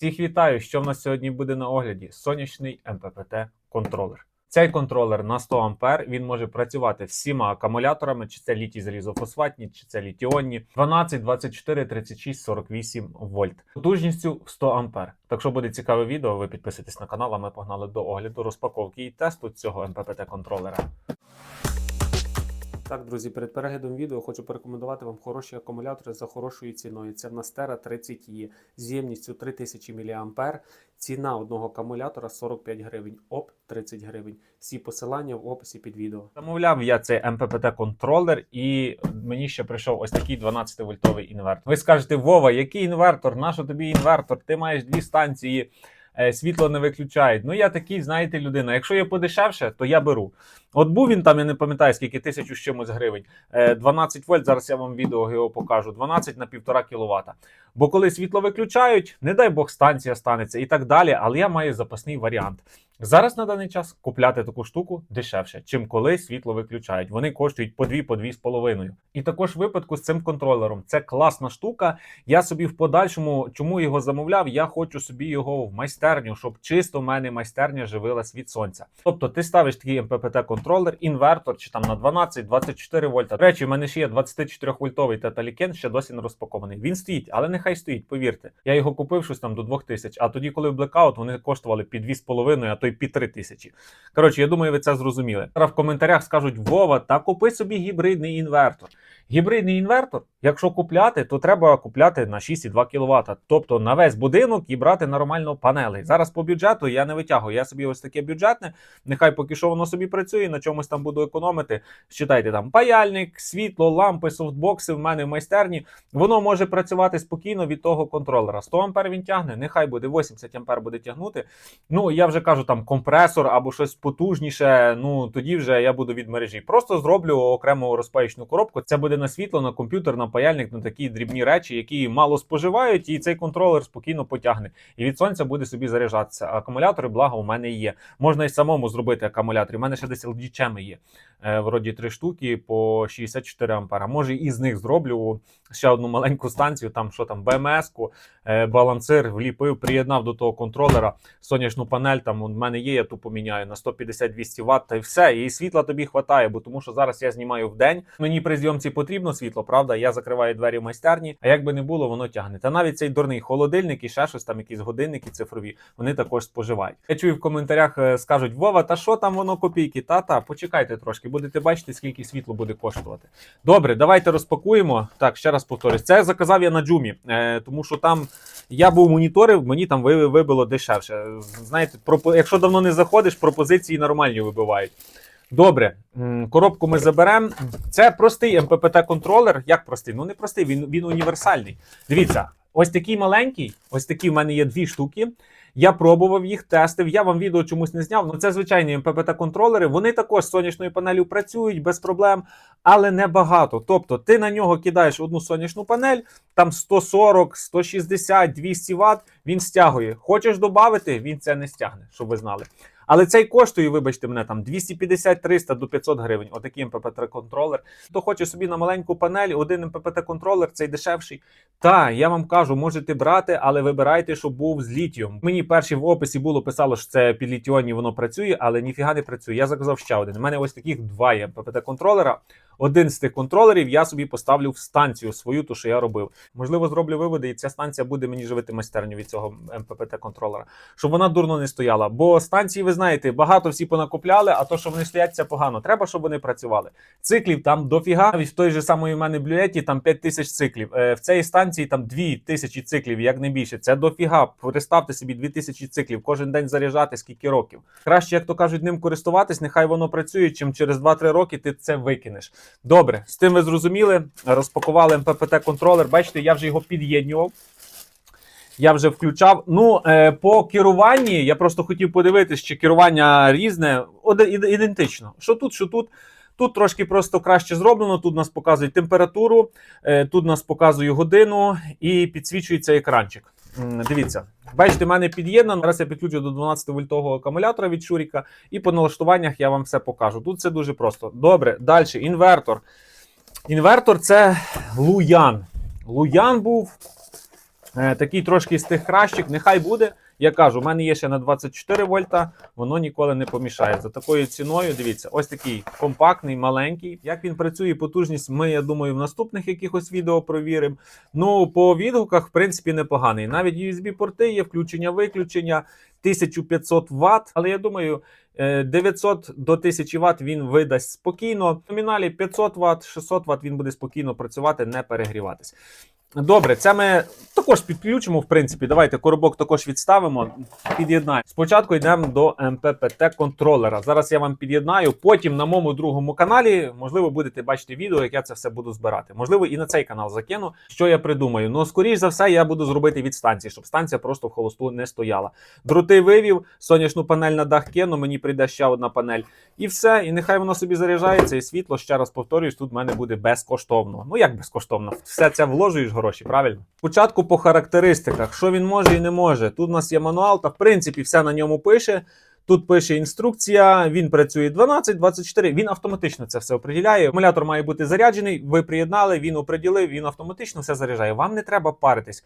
Всіх вітаю, що в нас сьогодні буде на огляді сонячний МППТ контролер. Цей контролер на 100 А, він може працювати всіма акумуляторами, чи це літій залізофосфатні, чи це літіонні, 12, 24, 36, 48 вольт. Потужністю в 100 А. Так що буде цікаве відео, ви підписуйтесь на канал, а ми погнали до огляду, розпаковки і тесту цього МППТ контролера. Так, друзі, перед переглядом відео хочу порекомендувати вам хороші акумулятори за хорошою ціною. Це в нас Tera 30 e з ємністю 3000 мА. Ціна одного акумулятора 45 гривень, ОП 30 гривень. Всі посилання в описі під відео. Замовляв я цей МППТ контролер, і мені ще прийшов ось такий 12 вольтовий інвертор. Ви скажете, Вова, який інвертор? Нащо тобі інвертор? Ти маєш дві станції. е, Світло не виключають. Ну я такий, знаєте, людина. Якщо є подешевше, то я беру. От був він там, я не пам'ятаю, скільки тисячу з чимось гривень. Е, 12 вольт. Зараз я вам відео його покажу. 12 на 1,5 кВт. Бо коли світло виключають, не дай Бог станція станеться і так далі. Але я маю запасний варіант. Зараз на даний час купляти таку штуку дешевше, чим коли світло виключають. Вони коштують по 2 по 2,5. І також в випадку з цим контролером. Це класна штука. Я собі в подальшому, чому його замовляв, я хочу собі його в майстерню, щоб чисто в мене майстерня живилась від сонця. Тобто ти ставиш такий МППТ контролер, інвертор чи там на 12-24 вольта. До речі, в мене ще є 24 вольтовий теталікен, ще досі не розпакований. Він стоїть, але нехай стоїть, повірте. Я його купив щось там до 2000, а тоді, коли в блекаут, вони коштували під 2,5, а то й під 3 тисячі. Коротше, я думаю, ви це зрозуміли. Зараз в коментарях скажуть: Вова, та купи собі гібридний інвертор. Гібридний інвертор, якщо купляти, то треба купляти на 6,2 кВт. Тобто на весь будинок і брати нормально панели. Зараз по бюджету я не витягую. Я собі ось таке бюджетне. Нехай поки що воно собі працює, на чомусь там буду економити. Считайте там паяльник, світло, лампи, софтбокси в мене в майстерні. Воно може працювати спокійно від того контролера. 100 А він тягне, нехай буде 80 А буде тягнути. Ну я вже кажу там компресор або щось потужніше. Ну тоді вже я буду від мережі. Просто зроблю окрему розпаєчну коробку. Це буде на світло, на комп'ютер, на паяльник, на такі дрібні речі, які мало споживають, і цей контролер спокійно потягне. І від сонця буде собі заряджатися. А акумулятори, благо, у мене є. Можна і самому зробити акумулятор. У мене ще десь LG чеми є. Е, вроді три штуки по 64 ампера. Може, і з них зроблю ще одну маленьку станцію, там що там, БМС-ку, е, балансир вліпив, приєднав до того контролера сонячну панель. Там у мене є, я ту поміняю на 150-200 Вт, та й все. І світла тобі хватає, бо тому що зараз я знімаю в день. Мені при зйомці потрібно світло, правда? Я закриваю двері в майстерні, а як би не було, воно тягне. Та навіть цей дурний холодильник і ще щось там, якісь годинники цифрові, вони також споживають. Я чую в коментарях е, скажуть: Вова, та що там воно копійки? Та та почекайте трошки, будете бачити, скільки світло буде коштувати. Добре, давайте розпакуємо. Так, ще раз повторюсь. Це заказав я на джумі, е, тому що там я був моніторив, мені там ви- вибило дешевше. Знаєте, пропо- якщо давно не заходиш, пропозиції нормальні вибивають. Добре, коробку ми заберемо. Це простий МППТ контролер. Як простий? Ну не простий, він, він універсальний. Дивіться, ось такий маленький, ось такі в мене є дві штуки. Я пробував їх, тестив. Я вам відео чомусь не зняв. Ну це звичайні МППТ контролери. Вони також з сонячною панелью працюють без проблем, але не багато. Тобто, ти на нього кидаєш одну сонячну панель, там 140, 160, 200 Вт, він стягує. Хочеш додати, він це не стягне, щоб ви знали. Але цей коштує, вибачте мене, там 250-300 до 500 гривень. Отакий МППТ контролер. Хто хоче собі на маленьку панель, один МППТ контролер, цей дешевший. Та я вам кажу, можете брати, але вибирайте, щоб був з літієм. Мені перші в описі було писало, що це під літіоні воно працює, але ніфіга не працює. Я заказав ще один. У мене ось таких два є МППТ контролера. Один з тих контролерів я собі поставлю в станцію свою, ту, що я робив. Можливо, зроблю виводи, і ця станція буде мені живити майстерню від цього МППТ контролера, щоб вона дурно не стояла. Бо станції, ви знаєте, багато всі понакупляли, а то, що вони стоять, це погано. Треба, щоб вони працювали. Циклів там дофіга. Навіть в той же самої в мене блюеті там 5 тисяч циклів. Е, в цій станції там 2 тисячі циклів, як не більше. Це дофіга. Представте собі 2 тисячі циклів, кожен день заряджати скільки років. Краще, як то кажуть, ним користуватись, нехай воно працює, чим через 2-3 роки ти це викинеш. Добре, з тим ви зрозуміли. Розпакували МППТ контролер. Бачите, я вже його під'єднював. Я вже включав. Ну, е, по керуванні я просто хотів подивитись, чи керування різне, ідентично. Що тут, що тут. Тут трошки просто краще зроблено. Тут нас показує температуру, е, тут нас показує годину і підсвічується екранчик. Дивіться, бачите, в мене під'єднано. Зараз я підключу до 12 вольтового акумулятора від Шуріка, і по налаштуваннях я вам все покажу. Тут все дуже просто. Добре, далі. Інвертор. Інвертор це Луян. Луян був. Е, такий трошки з тих кращих, нехай буде. Я кажу, в мене є ще на 24 вольта, воно ніколи не помішає. За такою ціною, дивіться, ось такий компактний, маленький. Як він працює, потужність, ми, я думаю, в наступних якихось відео провіримо. Ну, по відгуках, в принципі, непоганий. Навіть USB-порти є, включення-виключення, 1500 Вт. Але я думаю, е, 900 до 1000 Вт він видасть спокійно. В номіналі 500 Вт, 600 Вт він буде спокійно працювати, не перегріватись. Добре, це ми також підключимо. В принципі, давайте коробок також відставимо. Під'єднаємо. Спочатку йдемо до МППТ контролера. Зараз я вам під'єднаю. Потім на моєму другому каналі, можливо, будете бачити відео, як я це все буду збирати. Можливо, і на цей канал закину. Що я придумаю? Ну, скоріш за все, я буду зробити від станції, щоб станція просто в холосту не стояла. Дроти вивів, сонячну панель на дах кину, мені прийде ще одна панель. І все, і нехай воно собі заряджається, і світло, ще раз повторюсь, тут в мене буде безкоштовно. Ну як безкоштовно? Все це вложуєш гроші, правильно? Спочатку по характеристиках, що він може і не може. Тут у нас є мануал, та в принципі все на ньому пише. Тут пише інструкція, він працює 12, 24, він автоматично це все оприділяє. Акумулятор має бути заряджений. Ви приєднали, він оприділив, він автоматично все заряджає. Вам не треба паритись.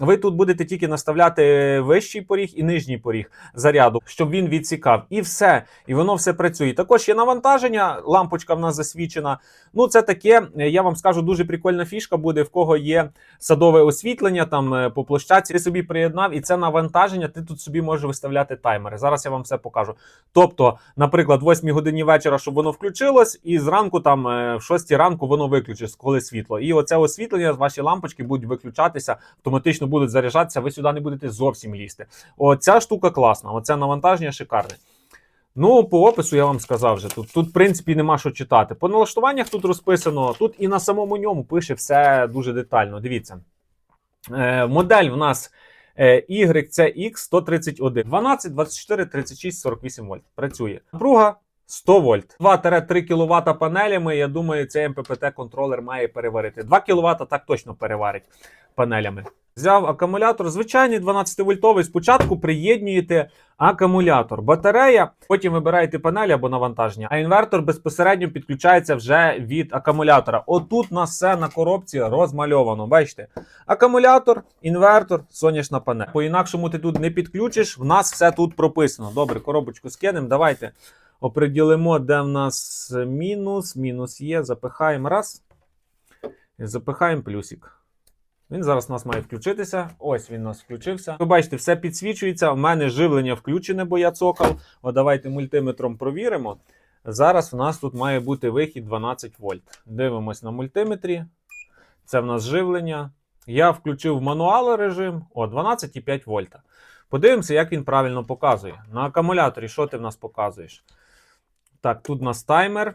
Ви тут будете тільки наставляти вищий поріг і нижній поріг заряду, щоб він відсікав. І все. І воно все працює. Також є навантаження, лампочка в нас засвічена. Ну, це таке, я вам скажу, дуже прикольна фішка буде, в кого є садове освітлення там е, по площадці. Ти собі приєднав, і це навантаження. Ти тут собі можеш виставляти таймери. Зараз я вам все покажу. Тобто, наприклад, в 8 годині вечора, щоб воно включилось, і зранку, там е, в 6 ранку, воно виключить, коли світло. І оце освітлення, ваші лампочки будуть виключатися, автоматично будуть заряджатися. Ви сюди не будете зовсім лізти. Оця штука класна. Оце навантаження шикарне. Ну, по опису я вам сказав вже. Тут, тут, в принципі, нема що читати. По налаштуваннях тут розписано. Тут і на самому ньому пише все дуже детально. Дивіться. Е, модель в нас е, YCX 131. 12, 24, 36, 48 вольт. Працює. Напруга 100 вольт. 2-3 кВт панелями. Я думаю, цей МППТ контролер має переварити. 2 кВт так точно переварить панелями. Взяв акумулятор, звичайний 12-вольтовий. Спочатку приєднуєте акумулятор, батарея, потім вибираєте панель або навантаження, а інвертор безпосередньо підключається вже від акумулятора. Отут у нас все на коробці розмальовано. Бачите? Акумулятор, інвертор, сонячна панель. По-інакшому ти тут не підключиш, в нас все тут прописано. Добре, коробочку скинемо. Давайте оприділимо, де в нас мінус. Мінус є. Запихаємо раз. Запихаємо плюсик. Він зараз у нас має включитися. Ось він у нас включився. Ви бачите, все підсвічується. У мене живлення включене, бо я цокав. О, давайте мультиметром провіримо. Зараз у нас тут має бути вихід 12 вольт. Дивимось на мультиметрі. Це в нас живлення. Я включив мануал режим. О, 12,5 вольта. Подивимося, як він правильно показує. На акумуляторі, що ти в нас показуєш? Так, тут у нас таймер.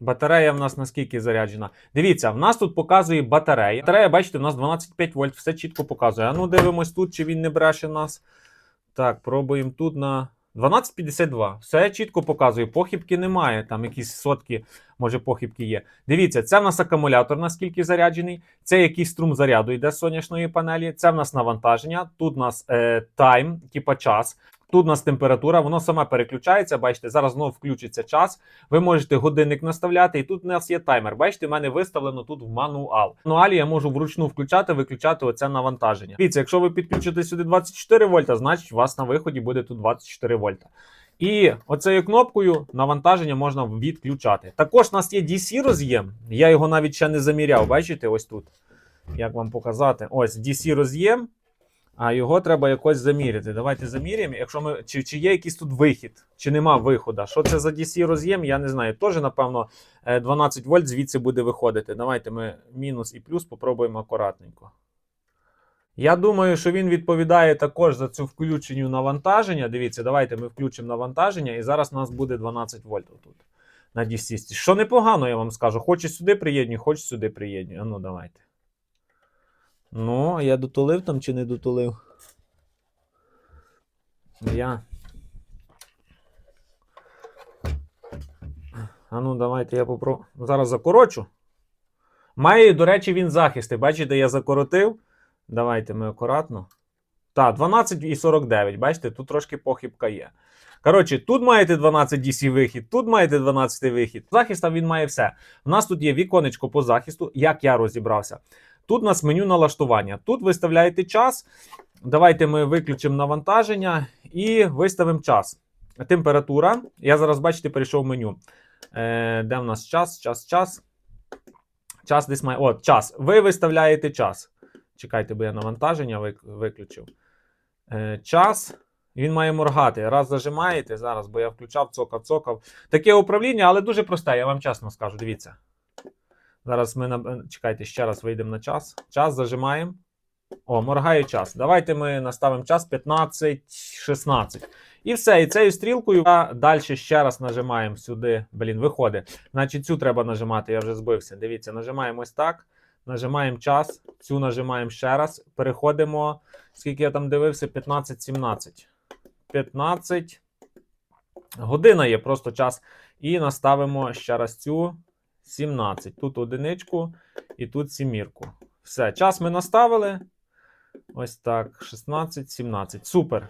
Батарея в нас наскільки заряджена? Дивіться, в нас тут показує батарея. Батарея, бачите, у нас 12,5 вольт, все чітко показує. А ну дивимось тут, чи він не бреше нас. Так, пробуємо тут на 12,52. Все чітко показує. Похибки немає. Там якісь сотки, може, похибки є. Дивіться, це в нас акумулятор, наскільки заряджений. Це якийсь струм заряду йде з сонячної панелі. Це в нас навантаження. Тут у нас е, тайм, типа час. Тут у нас температура, воно саме переключається. Бачите, зараз знову включиться час. Ви можете годинник наставляти, і тут у нас є таймер. Бачите, в мене виставлено тут в мануал. В мануалі я можу вручну включати, виключати оце навантаження. Дивіться, якщо ви підключите сюди 24 вольта, значить у вас на виході буде тут 24 вольта. І оцею кнопкою навантаження можна відключати. Також у нас є DC роз'єм. Я його навіть ще не заміряв. Бачите, ось тут. Як вам показати? Ось DC роз'єм. А його треба якось заміряти. Давайте заміряємо. Якщо ми чи, чи є якийсь тут вихід, чи нема виходу. Що це за DC роз'єм? Я не знаю. Теж, напевно, е, 12 вольт звідси буде виходити. Давайте ми мінус і плюс попробуємо акуратненько. Я думаю, що він відповідає також за цю включенню навантаження. Дивіться, давайте ми включимо навантаження, і зараз у нас буде 12 вольт тут на DC. Що непогано, я вам скажу. Хочу сюди приєдню, хочу сюди приєдню. Ну давайте. Ну, я дотулив там чи не дотулив? Я. А ну, давайте я попробую. Зараз закорочу. Має, до речі, він захисти. Бачите, я закоротив. Давайте ми акуратно. Так, 12,49. Бачите, тут трошки похибка є. Коротше, тут маєте 12 DC вихід, тут маєте 12 вихід. Захиста він має все. У нас тут є віконечко по захисту, як я розібрався. Тут у нас меню налаштування. Тут виставляєте час. Давайте ми виключимо навантаження і виставимо час. Температура. Я зараз, бачите, перейшов в меню. Е, де в нас час, час, час. Час десь має. От, час. Ви виставляєте час. Чекайте, бо я навантаження виключив. Е, час. Він має моргати. Раз зажимаєте зараз, бо я включав, цокав, цокав. Таке управління, але дуже просте, я вам чесно скажу. Дивіться. Зараз ми на... чекайте, ще раз вийдемо на час. Час зажимаємо. О, моргає час. Давайте ми наставимо час 15-16. І все. І цією стрілкою далі ще раз нажимаємо сюди. Блін, виходить. Значить, цю треба нажимати, я вже збився. Дивіться, нажимаємо ось так. Нажимаємо час, цю нажимаємо ще раз. Переходимо. Скільки я там дивився? 15-17. 15. Година є просто час. І наставимо ще раз цю 17. Тут одиничку і тут сімірку. Все, час ми наставили. Ось так. 16, 17. Супер.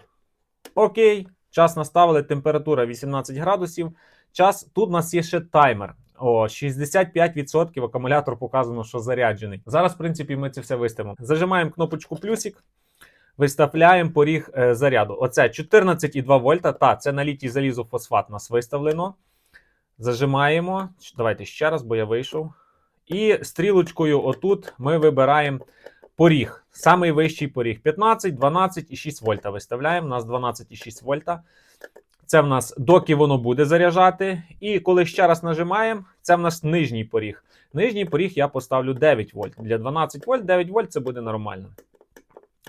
Окей. Час наставили. Температура 18 градусів. Час. Тут у нас є ще таймер. О, 65% акумулятор показано, що заряджений. Зараз, в принципі, ми це все виставимо. Зажимаємо кнопочку плюсик. Виставляємо поріг е, заряду. Оце 14,2 вольта. Та, це на літій залізофосфат нас виставлено. Зажимаємо. Давайте ще раз, бо я вийшов. І стрілочкою отут ми вибираємо поріг. Самий вищий поріг. 15, 12 і 6 вольта виставляємо. У нас 12,6 вольта. Це в нас доки воно буде заряджати. І коли ще раз нажимаємо, це в нас нижній поріг. Нижній поріг я поставлю 9 вольт. Для 12 вольт 9 вольт це буде нормально.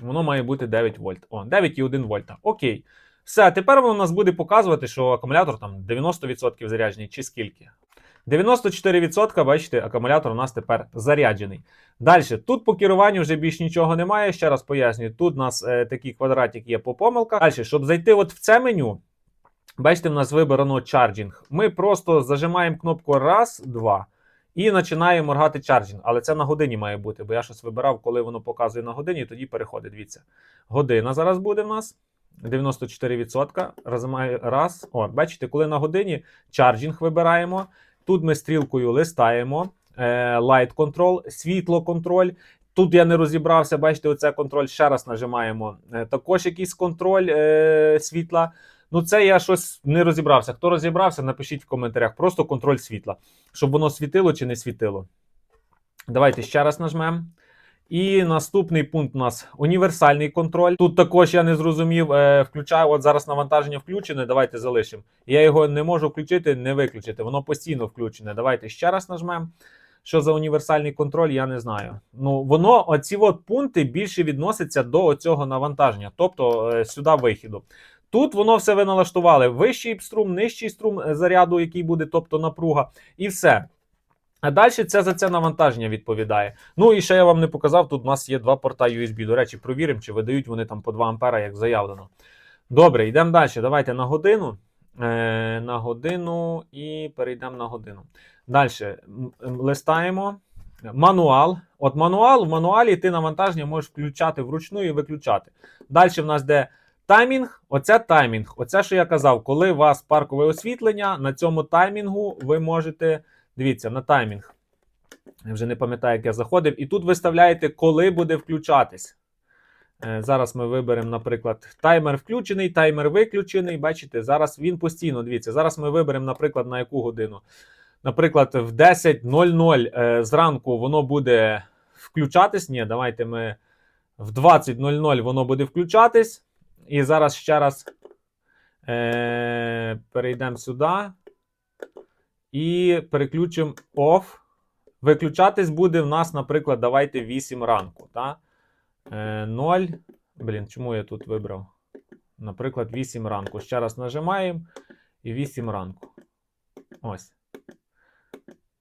Воно має бути 9 вольт. О, 9,1 вольта. Окей. Все, тепер воно у нас буде показувати, що акумулятор там 90% заряджений чи скільки. 94%, бачите, акумулятор у нас тепер заряджений. Далі, тут по керуванню вже більш нічого немає. Ще раз пояснюю, тут у нас е, такий квадратик є по помилках. Далі, щоб зайти от в це меню, бачите, в нас вибрано чарджинг. Ми просто зажимаємо кнопку раз, два. І починає моргати чарджинг. Але це на годині має бути, бо я щось вибирав, коли воно показує на годині, тоді переходить. Дивіться. Година зараз буде в нас. 94%. Разимаю- Раз. О, бачите, коли на годині чарджинг вибираємо. Тут ми стрілкою листаємо. е, Light control, світло контроль. Тут я не розібрався, бачите, оце контроль. Ще раз нажимаємо. Е, Також якийсь контроль е, світла. Ну, це я щось не розібрався. Хто розібрався, напишіть в коментарях. Просто контроль світла, щоб воно світило чи не світило. Давайте ще раз нажмемо. І наступний пункт у нас універсальний контроль. Тут також я не зрозумів. Е, включаю, от зараз навантаження включене. Давайте залишимо. Я його не можу включити, не виключити. Воно постійно включене. Давайте ще раз нажмемо. Що за універсальний контроль, я не знаю. Ну, воно, оці от пункти більше відносяться до цього навантаження, тобто е, сюди вихіду. Тут воно все ви налаштували. Вищий струм, нижчий струм е, заряду, який буде, тобто напруга, і все. А далі це за це навантаження відповідає. Ну і ще я вам не показав, тут у нас є два порта USB. До речі, провіримо, чи видають вони там по 2 ампера, як заявлено. Добре, йдемо далі. Давайте на годину. Е, на годину і перейдемо на годину. Далі листаємо. Мануал. От мануал, в мануалі ти навантаження можеш включати вручну і виключати. Далі в нас де таймінг. Оце таймінг. Оце, що я казав, коли у вас паркове освітлення, на цьому таймінгу ви можете. Дивіться, на таймінг. Я вже не пам'ятаю, як я заходив. І тут виставляєте, коли буде включатись. Е, Зараз ми виберемо, наприклад, таймер включений, таймер виключений. Бачите, зараз він постійно. Дивіться, зараз ми виберемо, наприклад, на яку годину. Наприклад, в 10.00 е, зранку воно буде включатись. Ні, давайте ми в 20.00 воно буде включатись. І зараз ще раз е, перейдемо сюди. І переключимо OFF. Виключатись буде в нас, наприклад, давайте 8 ранку. Та? Е, 0. Блін, чому я тут вибрав? Наприклад, 8 ранку. Ще раз нажимаємо і 8 ранку. Ось.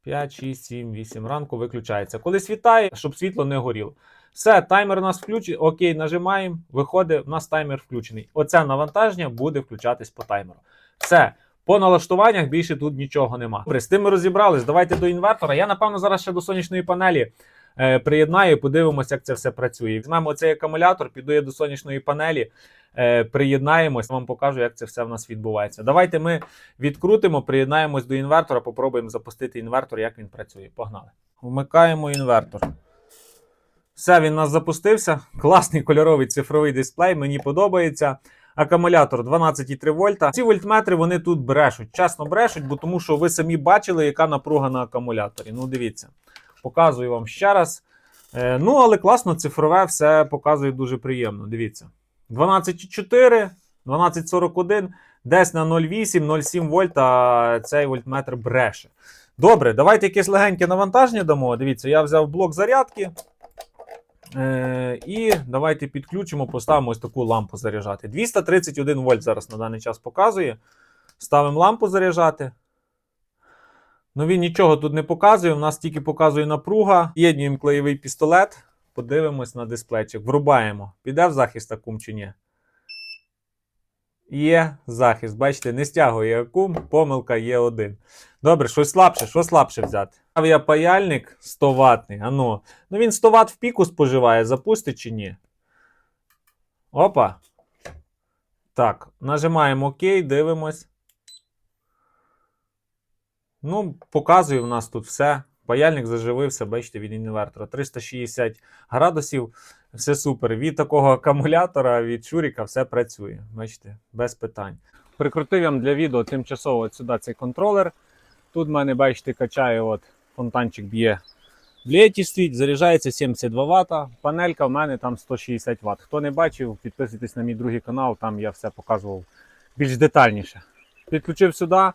5, 6, 7, 8 ранку виключається. Коли світає, щоб світло не горіло. Все, таймер у нас включений. Окей, нажимаємо, виходить, у нас таймер включений. Оце навантаження буде включатись по таймеру. Все. По налаштуваннях більше тут нічого нема. Добре, з тим ми розібрались. Давайте до інвертора. Я, напевно, зараз ще до сонячної панелі е, приєднаю, подивимося, як це все працює. Візьмемо цей акумулятор, піду я до сонячної панелі, е, приєднаємось, вам покажу, як це все в нас відбувається. Давайте ми відкрутимо, приєднаємось до інвертора, попробуємо запустити інвертор, як він працює. Погнали. Вмикаємо інвертор. Все, він у нас запустився. Класний кольоровий цифровий дисплей, мені подобається. Акумулятор 12,3 вольта. Ці вольтметри вони тут брешуть. Чесно брешуть, бо тому що ви самі бачили, яка напруга на акумуляторі. Ну, дивіться, показую вам ще раз. Е, ну, але класно, цифрове все показує дуже приємно. Дивіться. 12,4, 12,41, десь на 0,8-0,7 вольта цей вольтметр бреше. Добре, давайте якесь легеньке навантаження дамо. Дивіться, я взяв блок зарядки. Е, і давайте підключимо, поставимо ось таку лампу заряджати. 231 вольт зараз на даний час показує. Ставимо лампу заряджати. Ну він нічого тут не показує. У нас тільки показує напруга. Єднюємо клеєвий пістолет. Подивимось на дисплейчик. Врубаємо. Піде в захист акум чи ні? Є захист. Бачите, не стягує акум, помилка є один. Добре, щось слабше, що слабше взяти? Авіапаяльник 100 ватний. Ану. Ну він 100 Вт в піку споживає, запустить чи ні? Опа. Так, нажимаємо ОК, дивимось. Ну, показує в нас тут все. Паяльник заживився, бачите, від інвертора. 360 градусів. Все супер. Від такого акумулятора, від Шуріка все працює. Бачите, без питань. Прикрутив я для відео тимчасово от сюди цей контролер. Тут в мене, бачите, качає от фонтанчик б'є. В літі стоїть, заряджається 72 Вт. Панелька в мене там 160 Вт. Хто не бачив, підписуйтесь на мій другий канал, там я все показував більш детальніше. Підключив сюди.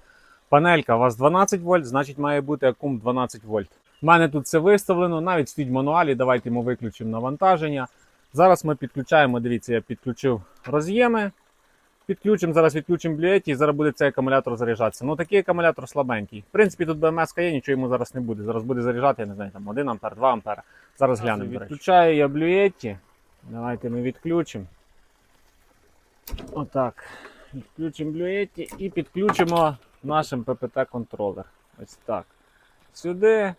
Панелька у вас 12 вольт, значить має бути акум 12 вольт. У мене тут все виставлено, навіть стоїть в мануалі. Давайте ми виключимо навантаження. Зараз ми підключаємо, дивіться, я підключив роз'єми. Підключимо, зараз відключимо блюеті і зараз буде цей акумулятор заряджатися. Ну такий акумулятор слабенький. В принципі, тут БМС є, нічого йому зараз не буде. Зараз буде заряджати, я не знаю, там 1 ампер, 2 ампера. Зараз глянемо. Відключаю я блюеті. Давайте ми відключимо. Отак. Відключимо блюеті і підключимо наш МППТ-контролер. Ось так. Сюди.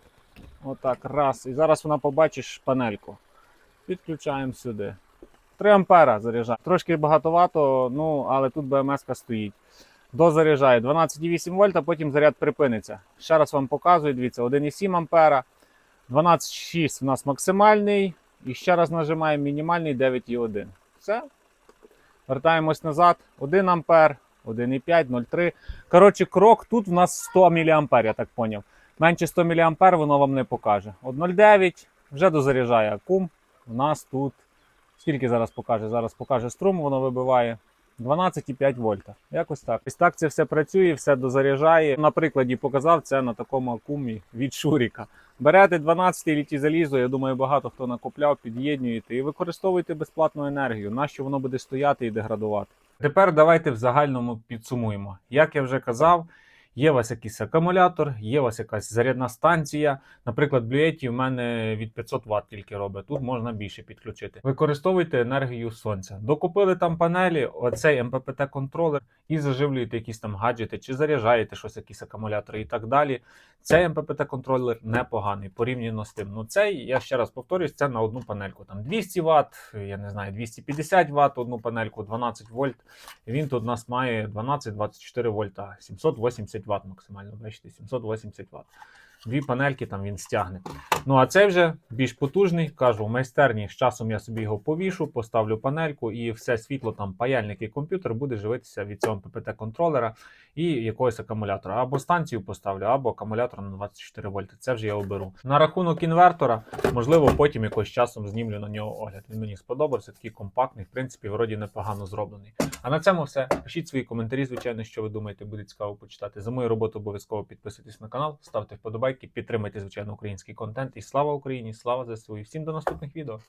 Отак. Раз. І зараз вона побачиш панельку. Підключаємо сюди. 3 ампера заряджає. Трошки багатовато, ну, але тут БМС стоїть. Дозаряджає 12,8 вольта, потім заряд припиниться. Ще раз вам показую, дивіться, 1,7 ампера. 12,6 у нас максимальний. І ще раз нажимаємо мінімальний 9,1. Все. Вертаємось назад. 1 ампер, 1,5, 0,3. Коротше, крок тут у нас 100 мА, я так поняв. Менше 100 мА воно вам не покаже. От 0,9 вже дозаряджає акум. У нас тут Скільки зараз покаже? Зараз покаже струм, воно вибиває 12,5 вольта. Якось так. Ось так це все працює, все дозаряджає. На прикладі показав це на такому акумі від Шуріка. Берете 12 літі залізо, я думаю, багато хто накопляв, під'єднуєте і використовуєте безплатну енергію. Нащо воно буде стояти і деградувати? Тепер давайте в загальному підсумуємо. Як я вже казав, Є у вас якийсь акумулятор, є у вас якась зарядна станція. Наприклад, блюеті в мене від 500 Вт тільки робить. Тут можна більше підключити. Використовуйте енергію сонця. Докупили там панелі, оцей МППТ-контролер і заживлюєте якісь там гаджети, чи заряджаєте щось, якісь акумулятори і так далі. Цей МППТ-контролер непоганий порівняно з тим. Ну цей, я ще раз повторюсь, це на одну панельку. Там 200 Вт, я не знаю, 250 Вт, одну панельку, 12 вольт. Він тут у нас має 12-24 вольта, 780 Вт максимально, бачите, 780 Вт. Дві панельки там він стягне. Ну а цей вже більш потужний. Кажу, в майстерні з часом я собі його повішу, поставлю панельку, і все світло, там паяльник і комп'ютер буде живитися від цього ППТ-контролера і якогось акумулятора. Або станцію поставлю, або акумулятор на 24 вольти. Це вже я оберу. На рахунок інвертора, можливо, потім якось часом знімлю на нього огляд. Він мені сподобався, такий компактний, в принципі, вроді непогано зроблений. А на цьому все. Пишіть свої коментарі, звичайно, що ви думаєте, буде цікаво почитати. Мою роботу обов'язково підписуйтесь на канал, ставте вподобайки, підтримайте, звичайно, український контент. І слава Україні! Слава ЗСУ! І всім до наступних відео!